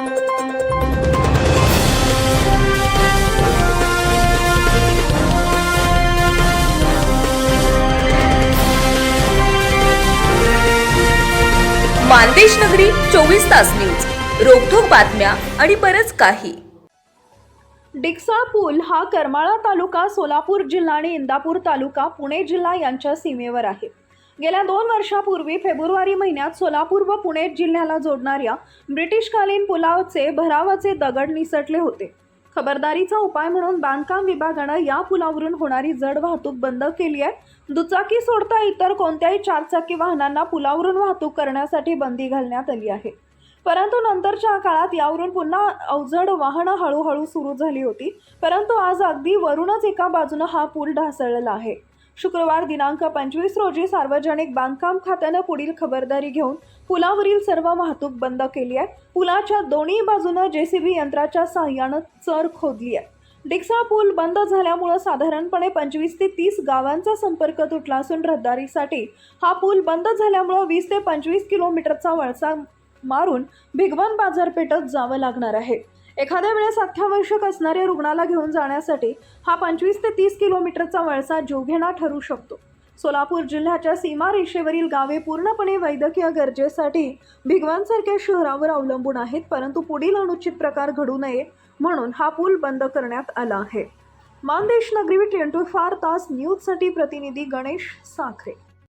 मानदेश नगरी चोवीस तास न्यूज. रोखोक बातम्या आणि बरंच काही. डिक्सा पूल हा करमाळा तालुका सोलापूर जिल्हा आणि इंदापूर तालुका पुणे जिल्हा यांच्या सीमेवर आहे. गेल्या दोन वर्षापूर्वी फेब्रुवारी महिन्यात सोलापूर व पुणे जिल्ह्याला जोडणाऱ्या ब्रिटिशकालीन पुलावचे भरावाचे दगड निसटले होते. खबरदारीचा उपाय म्हणून बांधकाम विभागानं या पुलावरून होणारी जड वाहतूक बंद केली आहे. दुचाकी सोडता इतर कोणत्याही चारचाकी वाहनांना पुलावरून वाहतूक करण्यासाठी बंदी घालण्यात आली आहे. परंतु नंतरच्या काळात यावरून पुन्हा अवजड वाहनं हळूहळू सुरू झाली होती. परंतु आज अगदी वरूनच एका बाजूनं हा पूल ढासळला आहे. शुक्रवार दिनांक पंचवीस रोजी सार्वजनिक बांधकाम खात्यानं पुढील खबरदारी घेऊन पुलावरील सर्व वाहतूक बंद केली आहे. पुलाच्या दोन्ही बाजूनं जेसीबी यंत्राच्या सहाय्यानं चर खोदली आहे. डिक्सा पूल बंद झाल्यामुळं साधारणपणे पंचवीस ते तीस गावांचा संपर्क तुटला असून रहदारीसाठी हा पूल बंद झाल्यामुळं वीस ते पंचवीस किलोमीटरचा वळसा मारून भिगवण बाजारपेठेत जावं लागणार आहे. एखाद्या वेळेस अत्यावश्यक असणाऱ्या रुग्णाला घेऊन जाण्यासाठी हा पंचवीस ते तीस किलोमीटरचा वळसा जीवघेणा ठरू शकतो. सोलापूर जिल्ह्याच्या सीमारेषेवरील गावे पूर्णपणे वैद्यकीय गरजेसाठी भिगवांसारख्या शहरावर अवलंबून आहेत परंतु पुढील अनुचित प्रकार घडू नये म्हणून हा पूल बंद करण्यात आला आहे. मानदेश नगरी ट्वेंटी फार तास न्यूजसाठी प्रतिनिधी गणेश साखरे